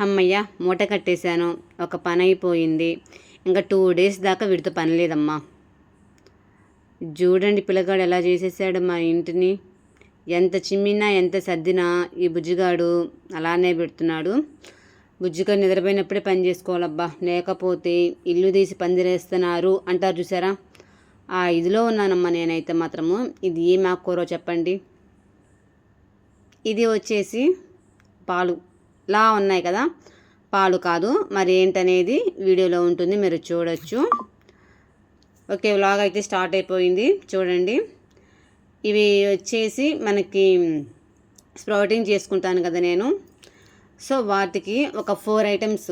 అమ్మయ్య మూట కట్టేశాను. ఒక పని అయిపోయింది ఇంకా టూ డేస్ దాకా వీడితో పని లేదమ్మా చూడండి పిల్లగాడు ఎలా చేసేసాడు మా ఇంటిని. ఎంత చిమ్మినా ఎంత సర్దినా ఈ బుజ్జిగాడు అలానే పెడుతున్నాడు. బుజ్జిగాడు నిద్రపోయినప్పుడే పని చేసుకోవాలబ్బా. లేకపోతే ఇల్లు తీసి పందిరేస్తున్నారు అంటారు చూసారా? ఆ ఇదిలో ఉన్నానమ్మా నేనైతే మాత్రము. ఇది ఏం ఆకుకూరో చెప్పండి. ఇది వచ్చేసి పాలు. లా ఉన్నాయి కదా. పాలు కాదు. మరి ఏంటనేది వీడియోలో ఉంటుంది. మీరు చూడొచ్చు. ఓకే వ్లాగ్ అయితే స్టార్ట్ అయిపోయింది. చూడండి. ఇవి వచ్చేసి మనకి స్ప్రౌటింగ్ చేసుకుంటాను కదా నేను. సో వాటికి ఒక ఫోర్ ఐటమ్స్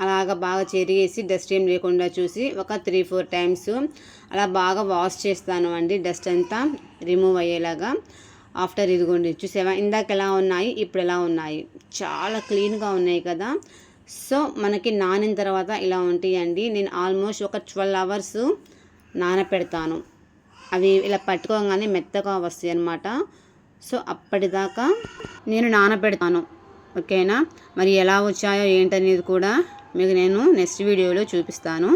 అలాగ బాగా చెరిగేసి డస్ట్ ఏం లేకుండా చూసి ఒక త్రీ ఫోర్ టైమ్స్ అలా బాగా వాష్ చేస్తాను అండి. డస్ట్ అంతా రిమూవ్ అయ్యేలాగా. ఆఫ్టర్ ఇదిగోండి చూసావా? ఇందాక ఎలా ఉన్నాయి ఇప్పుడు ఎలా ఉన్నాయి? చాలా క్లీన్గా ఉన్నాయి కదా. సో మనకి నానిన తర్వాత ఇలా ఉంటాయండి. నేను ఆల్మోస్ట్ ఒక ట్వెల్వ్ అవర్స్ నానపెడతాను. అవి ఇలా పట్టుకోగానే మెత్తగా వస్తాయి అన్నమాట. సో అప్పటిదాకా నేను నానపెడతాను. ఓకేనా? మరి ఎలా వచ్చాయో ఏంటనేది కూడా మీకు నేను నెక్స్ట్ వీడియోలో చూపిస్తాను.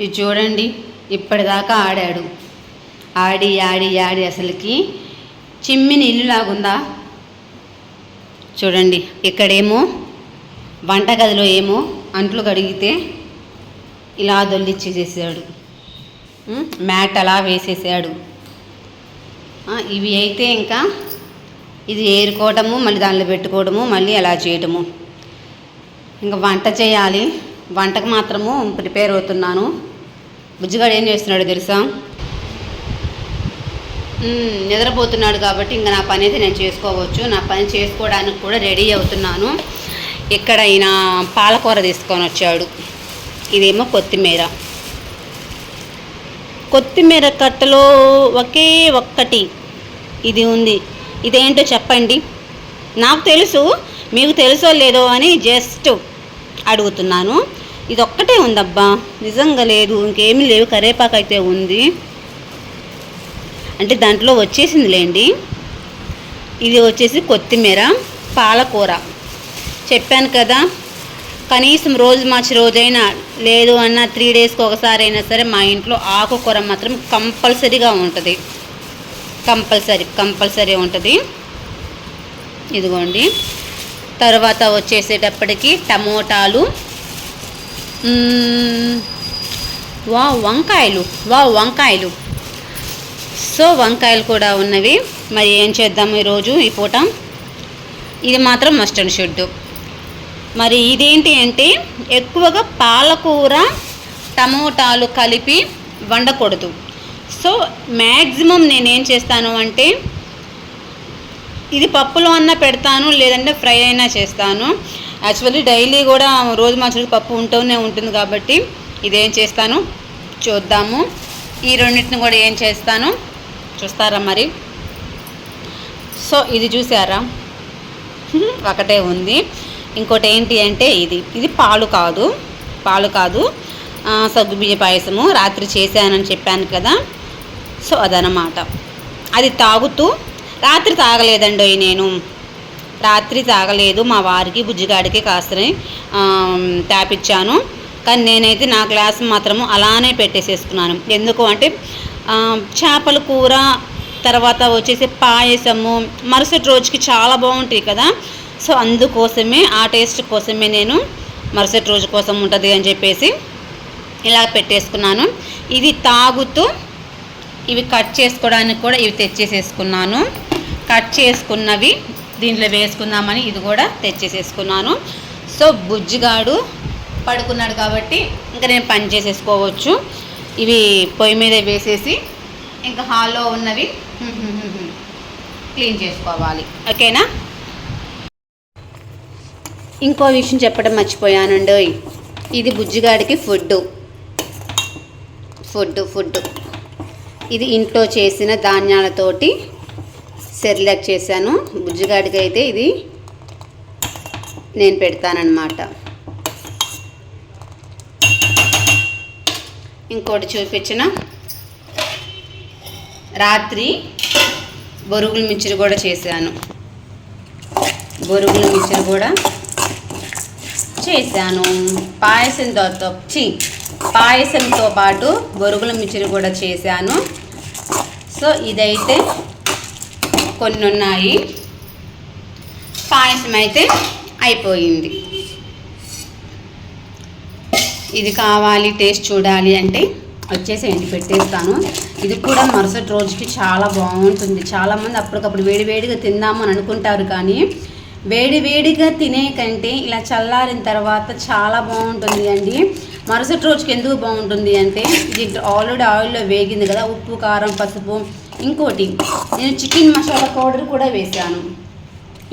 ఇది చూడండి ఇప్పటిదాకా ఆడాడు. ఆడి ఆడి ఆడి అసలుకి చిమ్మిని ఇల్లు లాగుందా చూడండి ఇక్కడేమో వంటగదిలో ఏమో అంట్లు కడిగితే ఇలా దొల్లిచ్చేసేసాడు చేసాడు మ్యాట్ అలా వేసేసాడు. ఇవి అయితే ఇంకా ఇది ఏరుకోవటము మళ్ళీ దానిలో పెట్టుకోవడము మళ్ళీ అలా చేయటము. ఇంకా వంట చేయాలి. వంటకు మాత్రము ప్రిపేర్ అవుతున్నాను. బుజ్జిగాడు ఏం చేస్తున్నాడు తెలుసా? నిద్రపోతున్నాడు కాబట్టి ఇంకా నా పని అయితే నేను చేసుకోవచ్చు. నా పని చేసుకోవడానికి కూడా రెడీ అవుతున్నాను. ఇక్కడ ఈయన పాలకూర తీసుకొని వచ్చాడు. ఇదేమో కొత్తిమీర. కొత్తిమీర కట్టలో ఒకే ఒక్కటి ఇది ఉంది. ఇదేంటో చెప్పండి. నాకు తెలుసు మీకు తెలుసో లేదో అని జస్ట్ అడుగుతున్నాను. ఇది ఒక్కటే ఉందబ్బా. నిజంగా లేదు ఇంకేమీ లేవు కరేపాకు అయితే ఉంది. అంటే దాంట్లో వచ్చేసిందిలేండి. ఇది వచ్చేసి కొత్తిమీర పాలకూర. చెప్పాను కదా కనీసం రోజు మార్చి రోజైనా లేదు అన్న త్రీ డేస్కి ఒకసారి అయినా సరే మా ఇంట్లో ఆకుకూర మాత్రం కంపల్సరీగా ఉంటుంది. కంపల్సరీ కంపల్సరీ ఉంటుంది. ఇదిగోండి. తర్వాత వచ్చేసేటప్పటికి టమోటాలు వా వంకాయలు వా వంకాయలు. సో వంకాయలు కూడా ఉన్నవి. మరి ఏం చేద్దాము ఈరోజు ఈ పూట? ఇది మాత్రం మస్ట్ అండ్ షుడ్ మరి ఇదేంటి అంటే ఎక్కువగా పాలకూర టమోటాలు కలిపి వండకూడదు. సో మ్యాక్సిమం నేనేం చేస్తాను అంటే ఇది పప్పులో అన్నా పెడతాను లేదంటే ఫ్రై అయినా చేస్తాను. యాక్చువల్లీ డైలీ కూడా రోజు మనుషులకి పప్పు ఉంటూనే ఉంటుంది కాబట్టి ఇదేం చేస్తాను? చూద్దాము. ఈ రెండింటిని కూడా ఏం చేస్తాను? చూస్తారా మరి? సో ఇది చూసారా ఒకటే ఉంది. ఇంకోటి ఏంటి అంటే ఇది. ఇది పాలు కాదు. పాలు కాదు. సగ్గుబియ్య పాయసము. రాత్రి చేశానని చెప్పాను కదా. సో అదనమాట అది తాగుతూ రాత్రి తాగలేదండి నేను. రాత్రి తాగలేదు. మా వారికి బుజ్జిగాడికి కాస్తని తాపిచ్చాను కానీ నేనైతే నా గ్లాస్ మాత్రము అలానే పెట్టేసేసుకున్నాను. ఎందుకు అంటే చేపల కూర తర్వాత వచ్చేసి పాయసము మరుసటి రోజుకి చాలా బాగుంటాయి కదా. సో అందుకోసమే ఆ టేస్ట్ కోసమే నేను మరుసటి రోజు కోసం ఉంటుంది అని చెప్పేసి ఇలా పెట్టేసుకున్నాను. ఇది తాగుతూ ఇవి కట్ చేసుకోవడానికి కూడా ఇవి తెచ్చేసేసుకున్నాను. కట్ చేసుకున్నవి దీంట్లో వేసుకుందామని ఇది కూడా తెచ్చేసేసుకున్నాను. సో బుజ్జిగాడు పడుకున్నాడు కాబట్టి ఇంకా నేను పని చేసేసుకోవచ్చు. ఇవి పొయ్యి మీద వేసేసి ఇంకా హాల్లో ఉన్నవి క్లీన్ చేసుకోవాలి. ఓకేనా? ఇంకో విషయం చెప్పడం మర్చిపోయానండి ఇది బుజ్జిగాడికి ఫుడ్ ఫుడ్ ఫుడ్ ఇది ఇంట్లో చేసిన ధాన్యాలతోటి సెర్లాక్ చేశాను. బుజ్జిగాడికి అయితే ఇది నేను పెడతానన్నమాట. ఇంకోటి చూపించిన. రాత్రి బొరుగుల మిచ్చిరి కూడా చేశాను. బొరుగుల మిక్చర్ కూడా చేశాను. పాయసంతో తో- చి పాయసంతో పాటు బొరుగుల మిక్చర్ కూడా చేశాను. సో ఇదైతే కొన్ని ఉన్నాయి పాయసం అయితే అయిపోయింది. ఇది కావాలి టేస్ట్ చూడాలి అంటే వచ్చేసేయండి పెట్టేస్తాను. ఇది కూడా మరుసటి రోజుకి చాలా బాగుంటుంది. చాలామంది అప్పటికప్పుడు వేడివేడిగా తిందామని అనుకుంటారు కానీ వేడివేడిగా తినే కంటే ఇలా చల్లారిన తర్వాత చాలా బాగుంటుంది అండి. మరుసటి రోజుకి ఎందుకు బాగుంటుంది అంటే ఇది ఆల్రెడీ ఆయిల్లో వేగింది కదా ఉప్పు కారం పసుపు ఇంకోటి. నేను చికెన్ మసాలా పౌడర్ కూడా వేశాను.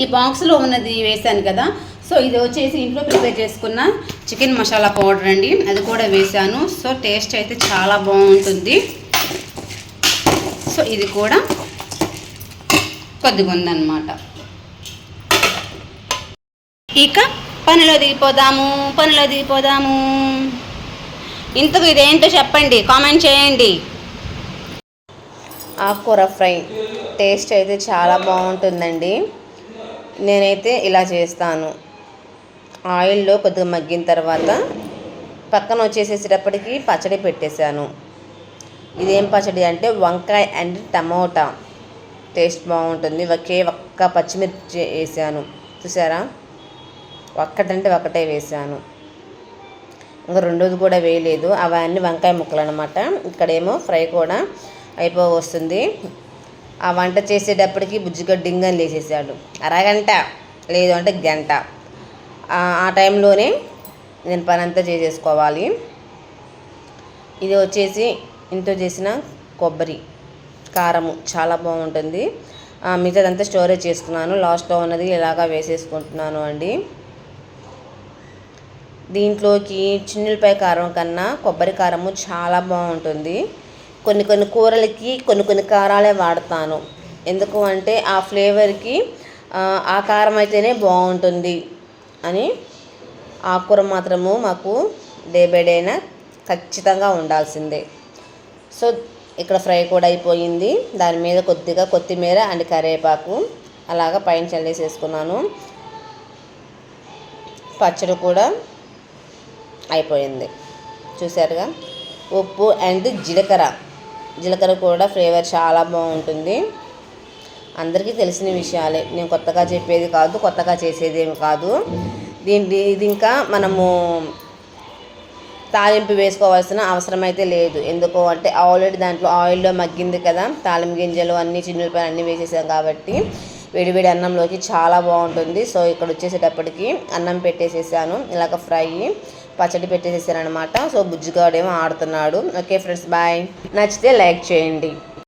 ఈ బాక్స్లో ఉన్నది వేశాను కదా సో ఇది వచ్చేసి ఇంట్లో ప్రిపేర్ చేసుకున్న చికెన్ మసాలా పౌడర్ అండి. అది కూడా వేశాను సో టేస్ట్ అయితే చాలా బాగుంటుంది. సో ఇది కూడా కొద్దిగా ఉందన్నమాట. ఇక పనిలో దిగిపోదాము పనిలో దిగిపోదాము. ఇంతకు ఇదేంటో చెప్పండి కామెంట్ చేయండి. ఆకుకూర ఫ్రై టేస్ట్ అయితే చాలా బాగుంటుందండి. నేనైతే ఇలా చేస్తాను. ఆయిల్లో కొద్దిగా మగ్గిన తర్వాత పక్కన వచ్చేసేసేటప్పటికి పచ్చడి పెట్టేశాను. ఇదేం పచ్చడి అంటే వంకాయ అండ్ టమోటా. టేస్ట్ బాగుంటుంది. ఒకే ఒక్క పచ్చిమిర్చి వేసాను. చూసారా? ఒక్కటంటే ఒకటే వేసాను. ఇంకా రెండోది కూడా వేయలేదు. అవన్నీ వంకాయ ముక్కలు అనమాట ఇక్కడేమో ఫ్రై కూడా అయిపో వస్తుంది ఆ వంట చేసేటప్పటికి బుజ్జిగడ్డింగని లేచేసాడు అరగంట లేదు అంటే గంట. ఆ- టైంలోనే నేను పని అంతా చేసేసుకోవాలి. ఇది వచ్చేసి ఇంట్లో చేసిన కొబ్బరి కారము చాలా బాగుంటుంది. ఆ, మిగతాదంతా స్టోరేజ్ చేసుకున్నాను లాస్ట్లో ఉన్నది ఇలాగా వేసేసుకుంటున్నాను అండి. దీంట్లోకి చిన్నులపై కారం కన్నా కొబ్బరి కారము చాలా బాగుంటుంది. కొన్ని కొన్ని కూరలకి కొన్ని కొన్ని కారాలే వాడతాను. ఎందుకు అంటే ఆ ఫ్లేవర్కి ఆ కారం అయితేనే బాగుంటుంది. అని ఆకుకూర మాత్రము మాకు డే బై డేనా ఖచ్చితంగా ఉండాల్సిందే. సో ఇక్కడ ఫ్రై కూడా అయిపోయింది. దాని మీద కొద్దిగా కొత్తిమీర అండ్ కరివేపాకు అలాగా పైన చల్లేసేసుకున్నాను. పచ్చడి కూడా అయిపోయింది. చూసారుగా ఉప్పు అండ్ జీలకర్ర. జీలకర్ర కూడా ఫ్లేవర్ చాలా బాగుంటుంది. అందరికీ తెలిసిన విషయాలే. నేను కొత్తగా చెప్పేది కాదు కొత్తగా చేసేది ఏమి కాదు. దీని ఇది ఇంకా మనము తాలింపు వేసుకోవాల్సిన అవసరం అయితే లేదు. ఎందుకు అంటే ఆల్రెడీ దాంట్లో ఆయిల్లో మగ్గింది కదా తాలింపు గింజలు అన్ని చిన్నులపైన అన్నీ వేసేసాం కాబట్టి వేడివేడి అన్నంలోకి చాలా బాగుంటుంది. సో ఇక్కడ వచ్చేసేటప్పటికి అన్నం పెట్టేసేసాను. ఇలాగ ఫ్రై పచ్చడి పెట్టేసేసాను అనమాట సో బుజ్జిగాడేమో ఆడుతున్నాడు. Okay friends bye. నచ్చితే లైక్ చేయండి.